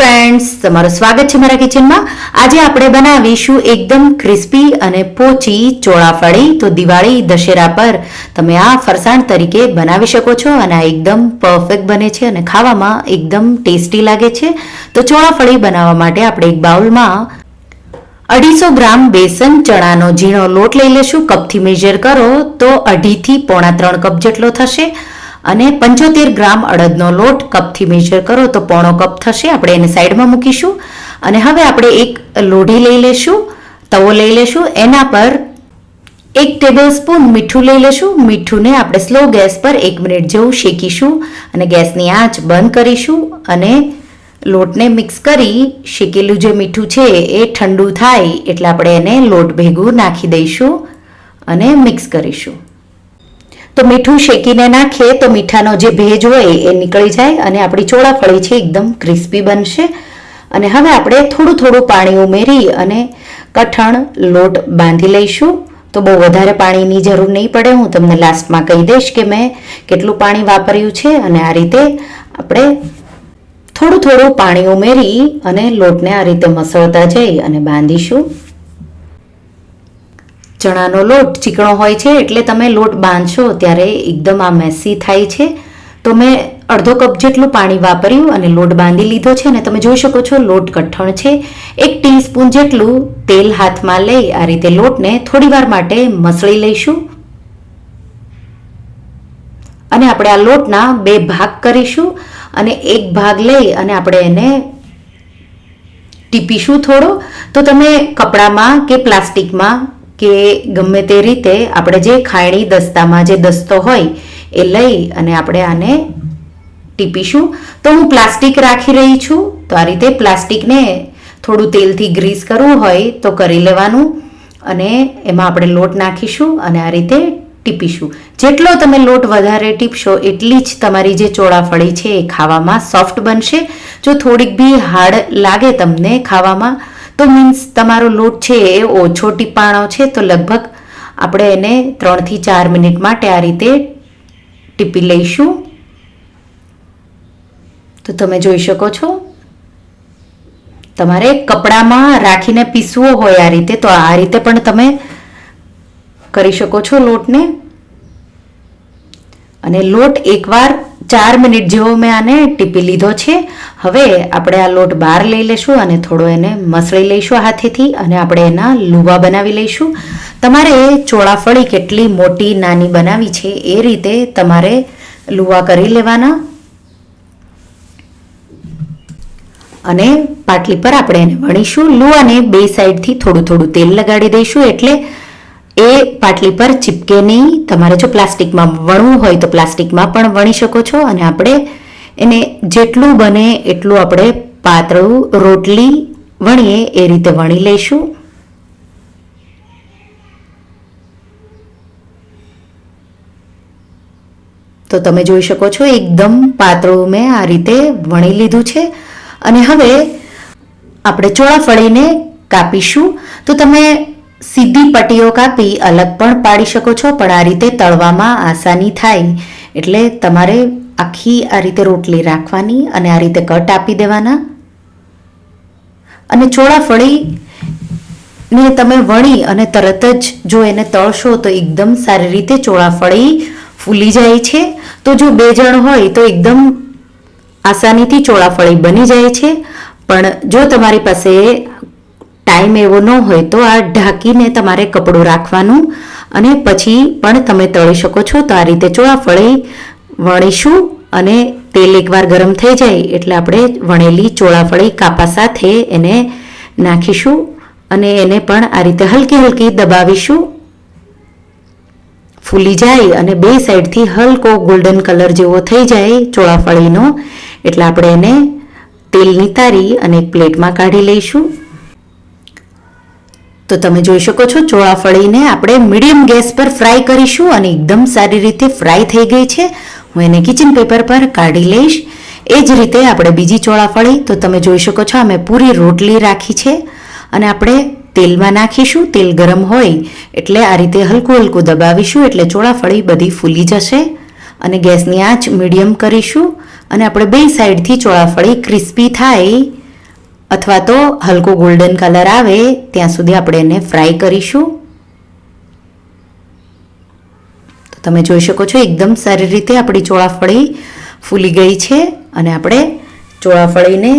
Friends તમારું સ્વાગત છે મારા કિચનમાં આજે આપણે બનાવીશું એકદમ ક્રિસ્પી અને પોચી ચોળાફળી. તો દિવાળી, દશેરા પર તમે આ ફરસાણ તરીકે બનાવી શકો છો અને આ એકદમ પરફેક્ટ બને છે અને ખાવામાં એકદમ ટેસ્ટી લાગે છે. તો ચોળાફળી બનાવવા માટે આપણે એક બાઉલમાં અઢીસો ગ્રામ બેસન ચણાનો ઝીણો લોટ લઈ લેશું. કપથી મેજર કરો તો અઢીથી પોણા ત્રણ કપ જેટલો થશે. અને પંચોતેર ગ્રામ અડદનો લોટ કપથી મેજર કરો તો પોણો કપ થશે. આપણે એને સાઈડમાં મૂકીશું. અને હવે આપણે એક લોઢી લઈ લેશું, તવો લઈ લેશું. એના પર એક ટેબલ સ્પૂન મીઠું લઈ લેશું. મીઠુંને આપણે સ્લો ગેસ પર એક મિનિટ જેવું શેકીશું અને ગેસની આંચ બંધ કરીશું અને લોટને મિક્સ કરી શેકેલું જે મીઠું છે એ ઠંડુ થાય એટલે આપણે એને લોટ ભેગું નાખી દઈશું અને મિક્સ કરીશું. તો મીઠું શેકીને નાખીએ તો મીઠાનો જે ભેજ હોય એ નીકળી જાય અને આપણી ચોળાફળી છે એકદમ ક્રિસ્પી બનશે. અને હવે આપણે થોડું થોડું પાણી ઉમેરી અને કઠણ લોટ બાંધી લઈશું. તો બહુ વધારે પાણીની જરૂર નહીં પડે. હું તમને લાસ્ટમાં કહી દઈશ કે મેં કેટલું પાણી વાપર્યું છે અને આ રીતે આપણે થોડું થોડું પાણી ઉમેરી અને લોટને આ રીતે મસળતા જઈ અને બાંધીશું. ચણાનો લોટ ચીકણો હોય છે એટલે તમે લોટ બાંધશો ત્યારે એકદમ આ મેસી થાય છે. તો મેં અડધો કપ જેટલું પાણી વાપર્યું અને લોટ બાંધી લીધો છે અને તમે જોઈ શકો છો લોટ કઠણ છે. એક ટીસ્પૂન જેટલું તેલ હાથમાં લઈ આ રીતે લોટને થોડીવાર માટે મસળી લઈશું. અને આપણે આ લોટના બે ભાગ કરીશું અને એક ભાગ લઈ અને આપણે એને ટીપીશું થોડો. તો તમે કપડામાં કે પ્લાસ્ટિકમાં કે ગમે તે રીતે આપણે જે ખાયણી દસ્તામાં જે દસ્તો હોય એ લઈ અને આપણે આને ટીપીશું. તો હું પ્લાસ્ટિક રાખી રહી છું. તો આ રીતે પ્લાસ્ટિકને થોડું તેલથી ગ્રીસ કરવું હોય તો કરી લેવાનું અને એમાં આપણે લોટ નાખીશું અને આ રીતે ટીપીશું. જેટલો તમે લોટ વધારે ટીપશો એટલી જ તમારી જે ચોળાફળી છે એ ખાવામાં સોફ્ટ બનશે. જો થોડીક બી હાર્ડ લાગે તમને ખાવામાં તો મીન્સ તમારો લોટ છે એ ઓછો ટીપાણો છે, તો લગભગ આપણે એને ત્રણથી ચાર મિનિટ માટે આ રીતે ટીપી લઈશું. તો તમે જોઈ શકો છો. તમારે કપડામાં રાખીને પીસવો હોય આ રીતે, તો આ રીતે પણ તમે કરી શકો છો લોટને. અને લોટ એકવાર ચાર મિનિટ જેવો મેં આને ટીપી લીધો છે. હવે આપણે આ લોટ બહાર લઈ લઈશું અને થોડો એને મસળી લઈશું હાથેથી અને આપણે એના લુવા બનાવી લઈશું. તમારે ચોળાફળી કેટલી મોટી નાની બનાવી છે એ રીતે તમારે લુવા કરી લેવાના. અને પાટલી પર આપણે એને વણીશું. લુવાને બે સાઈડથી થોડું થોડું તેલ લગાડી દઈશું એટલે એ પાટલી પર ચીપકે નહીં. તમારે જો પ્લાસ્ટિકમાં વણવું હોય તો પ્લાસ્ટિકમાં પણ વણી શકો છો અને આપણે એને જેટલું બને એટલું આપણે પાતળું રોટલી વણીએ, એ રીતે વણી લઈશું. તો તમે જોઈ શકો છો, એકદમ પાતળું મેં આ રીતે વણી લીધું છે. અને હવે આપણે ચોળાફળીને કાપીશું. તો તમે સીધી પટ્ટીઓ કાપી અલગ પણ પાડી શકો છો, પણ આ રીતે તળવામાં આસાની થાય. એટલે તમારે આખી આ રીતે રોટલી રાખવાની અને આ રીતે કટ આપી દેવાના. અને ચોળાફળી ને તમે વણી અને તરત જ જો એને તળશો તો એકદમ સારી રીતે ચોળાફળી ફૂલી જાય છે. તો જો બે જણ હોય તો એકદમ આસાનીથી ચોળાફળી બની જાય છે. પણ જો તમારી પાસે ટાઈમ એવો ન હોય તો આ ઢાંકીને તમારે કપડું રાખવાનું અને પછી પણ તમે તળી શકો છો. તો આ રીતે ચોળાફળી વણીશું અને તેલ એકવાર ગરમ થઈ જાય એટલે આપણે વણેલી ચોળાફળી કાપા સાથે એને નાખીશું અને એને પણ આ રીતે હલકી હલકી દબાવીશું. ફૂલી જાય અને બે સાઈડથી હલકો ગોલ્ડન કલર જેવો થઈ જાય ચોળાફળીનો. એટલે આપણે એને તેલ નિતારી અને એક પ્લેટમાં કાઢી લઈશું. તો તમે જોઈ શકો છો ચોળાફળીને આપણે મીડિયમ ગેસ પર ફ્રાય કરીશું અને એકદમ સારી રીતે ફ્રાય થઈ ગઈ છે. હું એને કિચન પેપર પર કાઢી લઈશ. એ જ રીતે આપણે બીજી ચોળાફળી તો તમે જોઈ શકો છો અમે પૂરી રોટલી રાખી છે. અને આપણે તેલમાં નાખીશું. તેલ ગરમ હોય એટલે આ રીતે હલકું હલકું દબાવીશું એટલે ચોળાફળી બધી ફૂલી જશે. અને ગેસની આંચ મીડિયમ કરીશું. અને આપણે બે સાઈડથી ચોળાફળી ક્રિસ્પી થાય. અથવા તો હલકો ગોલ્ડન કલર આવે, ત્યાં સુધી આપણે એને ફ્રાય કરીશું. તો તમે જોઈ શકો છો, એકદમ સારી રીતે આપણી ચોળાફળી ફૂલી ગઈ છે અને આપણે ચોળાફળીને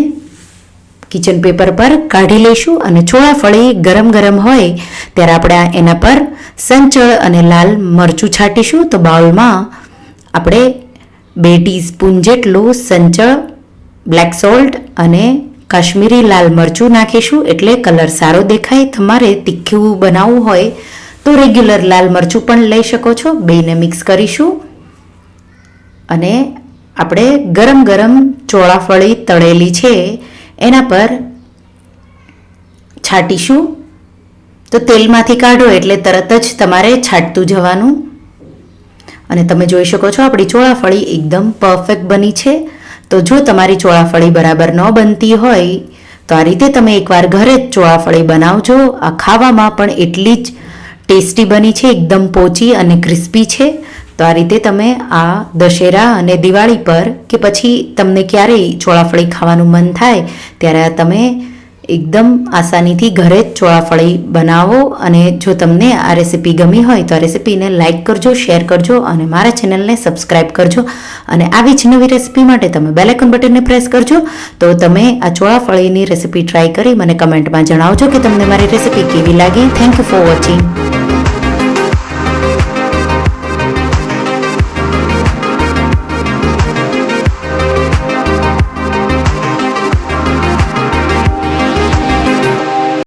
કિચન પેપર પર કાઢી લઈશું અને ચોળાફળી ગરમ ગરમ હોય ત્યારે આપણે એના પર સંચળ અને લાલ મરચું છાંટીશું. તો બાઉલમાં આપણે બે ટીસ્પૂન જેટલું સંચળ બ્લેક સોલ્ટ અને કાશ્મીરી લાલ મરચું નાખીશું એટલે કલર સારો દેખાય. તમારે તીખું બનાવવું હોય તો રેગ્યુલર લાલ મરચું પણ લઈ શકો છો. બેને મિક્સ કરીશું. અને આપણે ગરમ ગરમ ચોળાફળી તળેલી છે, એના પર છાંટીશું. તો તેલમાંથી કાઢો એટલે તરત જ તમારે છાંટતું જવાનું. અને તમે જોઈ શકો છો, આપણી ચોળાફળી એકદમ પરફેક્ટ બની છે. તો જો તમારી ચોળાફળી બરાબર ન બનતી હોય, તો આ રીતે તમે એકવાર ઘરે જ ચોળાફળી બનાવજો. આ ખાવામાં પણ એટલી જ ટેસ્ટી બની છે, એકદમ પોચી અને ક્રિસ્પી છે. તો આ રીતે તમે આ દશેરા અને દિવાળી પર કે પછી તમને ક્યારેય ચોળાફળી ખાવાનું મન થાય, ત્યારે આ તમે એકદમ આસાનીથી ઘરે જ ચોળાફળી બનાવો અને જો તમને આ રેસીપી ગમી હોય તો આ રેસીપીને લાઇક કરજો, શેર કરજો અને મારા ચેનલને સબસ્ક્રાઇબ કરજો. અને આવી જ નવી રેસીપી માટે તમે બેલેકન બટનને પ્રેસ કરજો. તો તમે આ ચોળાફળીની રેસીપી ટ્રાય કરી મને કમેન્ટમાં જણાવજો કે તમને મારી રેસીપી કેવી લાગી. Thank you for watching